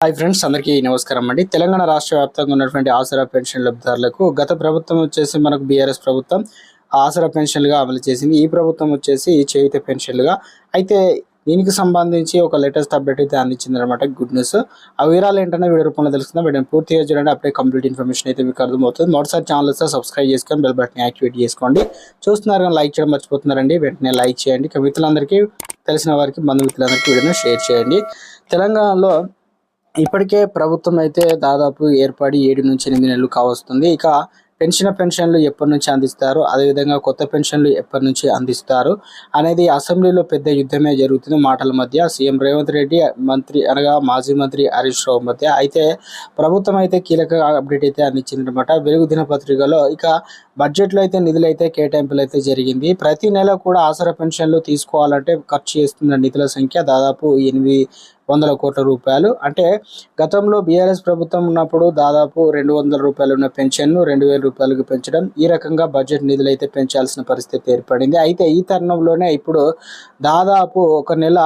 Hi friends అందరికీ నమస్కారం అండి. తెలంగాణ రాష్ట్ర వ్యాప్తంగా ఉన్నటువంటి ఆసరా పెన్షన్ లబ్ధిదారులకు గత ప్రభుత్వం వచ్చేసి మనకు బీఆర్ఎస్ ప్రభుత్వం ఆసరా పెన్షన్లుగా అమలు చేసింది. ఈ ప్రభుత్వం వచ్చేసి చేయుత పెన్షన్లుగా. అయితే దీనికి సంబంధించి ఒక లేటెస్ట్ అప్డేట్ అయితే అందించింది అనమాట గుడ్ న్యూస్. ఆ వివరాలు ఏంటనే వీడియో రూపంలో తెలుసుకుందాం. వీడియో పూర్తిగా చూడండి. అప్పుడే కంప్లీట్ ఇన్ఫర్మేషన్ అయితే మీకు అర్థమవుతుంది. మొదటిసారి ఛానల్ వస్తే సబ్స్క్రైబ్ చేసుకొని బెల్ బటన్ యాక్టివేట్ చేసుకోండి. చూస్తున్నారు కానీ లైక్ చేయడం మర్చిపోతున్నారండి. వెంటనే లైక్ చేయండి. ఇక మిత్రులందరికీ తెలిసిన వారికి బంధుమిత్రులందరికీ వీడియోని షేర్ చేయండి. తెలంగాణలో ఇప్పటికే ప్రభుత్వం అయితే దాదాపు ఏర్పడి ఏడు నుంచి ఎనిమిది నెలలు కావస్తుంది. ఇక పెన్షన్ పెన్షన్లు ఎప్పటి నుంచి అందిస్తారు? అదేవిధంగా కొత్త పెన్షన్లు ఎప్పటి నుంచి అందిస్తారు? అనేది అసెంబ్లీలో పెద్ద యుద్ధమే జరుగుతుంది మాటల మధ్య. సీఎం రేవంత్ రెడ్డి మంత్రి అనగా మాజీ మంత్రి హరీష్ రావు మధ్య. అయితే ప్రభుత్వం అయితే కీలక అప్డేట్ అయితే అందించిందనమాట వెలుగు దినపత్రికలో ఇక బడ్జెట్లో అయితే నిధులు అయితే కేటాయింపులు అయితే జరిగింది. ప్రతి నెల కూడా ఆసరా పెన్షన్లు తీసుకోవాలంటే ఖర్చు చేస్తున్న నిధుల సంఖ్య దాదాపు ఎనిమిది వందల కోట్ల రూపాయలు. అంటే గతంలో బీఆర్ఎస్ ప్రభుత్వం ఉన్నప్పుడు దాదాపు రెండు వందల రూపాయలు ఉన్న పెన్షన్ను రెండు వేల రూపాయలకు పెంచడం ఈ రకంగా బడ్జెట్ నిధులు అయితే పెంచాల్సిన పరిస్థితి ఏర్పడింది. అయితే ఈ తరుణంలోనే ఇప్పుడు దాదాపు ఒక నెల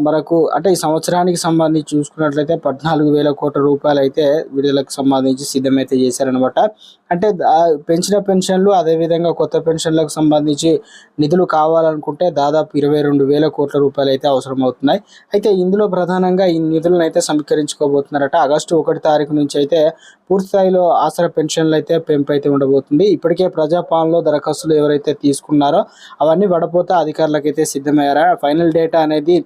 మనకు అంటే ఈ సంవత్సరానికి సంబంధించి చూసుకున్నట్లయితే పద్నాలుగు వేల కోట్ల రూపాయలు అయితే విడుదలకు సంబంధించి సిద్ధమైతే చేశారనమాట అంటే పెంచిన పెన్షన్లు అదేవిధంగా కొత్త పెన్షన్లకు సంబంధించి నిధులు కావాలనుకుంటే దాదాపు ఇరవై రెండు వేల కోట్ల రూపాయలు అయితే అవసరం అవుతున్నాయి అయితే ఇందులో ప్రధానంగా ఈ నిధులను అయితే సమీకరించుకోబోతున్నారట. ఆగస్టు ఒకటి తారీఖు నుంచి అయితే పూర్తిస్థాయిలో ఆసరా పెన్షన్లు అయితే పెంపు అయితే ఉండబోతుంది. ఇప్పటికే ప్రజాపాలనలో దరఖాస్తులు ఎవరైతే తీసుకున్నారో అవన్నీ వడపోతే అధికారులకైతే సిద్ధమయ్యారా? ఫైనల్ డేటా అనేది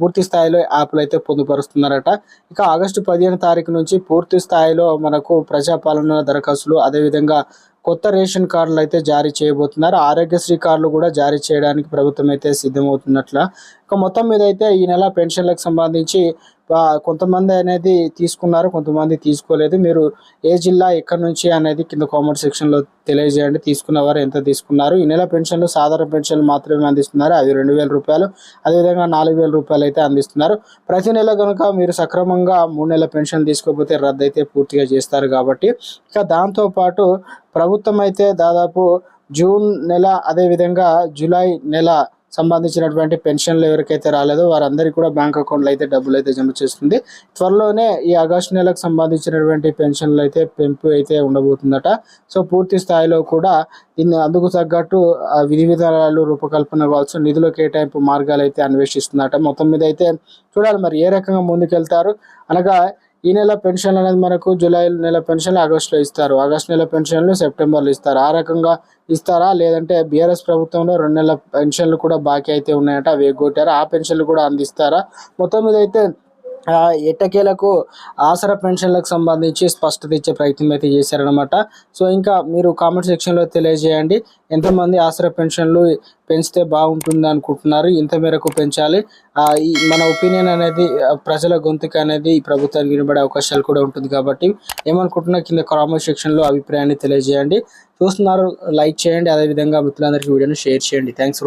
పూర్తి స్థాయిలో యాప్లు అయితే పొందుపరుస్తున్నారట. ఇక ఆగస్టు పదిహేను తారీఖు నుంచి పూర్తి స్థాయిలో మనకు ప్రజాపాలన దరఖాస్తులు అదేవిధంగా కొత్త రేషన్ కార్డులు అయితే జారీ చేయబోతున్నారు. ఆరోగ్యశ్రీ కార్డులు కూడా జారీ చేయడానికి ప్రభుత్వం అయితే సిద్ధమవుతున్నట్ల. ఇక మొత్తం మీద అయితే ఈ నెల పెన్షన్లకు సంబంధించి కొంతమంది అనేది తీసుకున్నారు కొంతమంది తీసుకోలేదు. మీరు ఏ జిల్లా ఎక్కడి నుంచి అనేది కింద కామెంట్ సెక్షన్లో తెలియజేయండి. తీసుకున్నవారు ఎంత తీసుకున్నారు? ఈ నెల పెన్షన్లు సాధారణ పెన్షన్లు మాత్రమే అందిస్తున్నారు. అవి రెండు వేల రూపాయలు. అదేవిధంగా నాలుగు వేల రూపాయలు అయితే అందిస్తున్నారు. ప్రతి నెల కనుక మీరు సక్రమంగా మూడు నెలల పెన్షన్ తీసుకోకపోతే రద్దు అయితే పూర్తిగా చేస్తారు కాబట్టి. ఇక దాంతోపాటు ప్రభుత్వం అయితే దాదాపు జూన్ నెల అదేవిధంగా జూలై నెల సంబంధించినటువంటి పెన్షన్లు ఎవరికైతే రాలేదో వారందరికీ కూడా బ్యాంక్ అకౌంట్లో అయితే డబ్బులు అయితే జమ చేస్తుంది. త్వరలోనే ఈ ఆగస్టు నెలకు సంబంధించినటువంటి పెన్షన్లు అయితే పెంపు అయితే ఉండబోతుందట. సో పూర్తి స్థాయిలో కూడా దీన్ని అందుకు తగ్గట్టు విధి విధానాలు రూపకల్పన కావచ్చు నిధుల కేటాయింపు మార్గాలు అయితే అన్వేషిస్తుందట. మొత్తం మీద అయితే చూడాలి మరి ఏ రకంగా ముందుకెళ్తారు. అనగా ఈ నెల పెన్షన్ అనేది మనకు జూలై నెల పెన్షన్లు ఆగస్టులో ఇస్తారు. ఆగస్టు నెల పెన్షన్లు సెప్టెంబర్లో ఇస్తారు. ఆ రకంగా ఇస్తారా? లేదంటే బీఆర్ఎస్ ప్రభుత్వంలో రెండు నెలల పెన్షన్లు కూడా బాకీ అయితే ఉన్నాయట అవి ఎగ్గొట్టారా ఆ పెన్షన్లు కూడా అందిస్తారా? మొత్తం మీద అయితే ఎట్టకేలకు ఆసరా పెన్షన్లకు సంబంధించి స్పష్టత ఇచ్చే ప్రయత్నం అయితే చేశారనమాట సో ఇంకా మీరు కామెంట్ సెక్షన్లో తెలియజేయండి. ఎంతమంది ఆసరా పెన్షన్లు పెంచితే బాగుంటుంది అనుకుంటున్నారు? ఇంత మేరకు పెంచాలి. మన ఒపీనియన్ అనేది ప్రజల గొంతుక అనేది ఈ ప్రభుత్వానికి వినబడే అవకాశాలు కూడా ఉంటుంది కాబట్టి ఏమనుకుంటున్నా కింద కామెంట్ సెక్షన్లో అభిప్రాయాన్ని తెలియజేయండి. చూస్తున్నారు లైక్ చేయండి. అదేవిధంగా మిత్రులందరికీ వీడియోని షేర్ చేయండి. థ్యాంక్స్.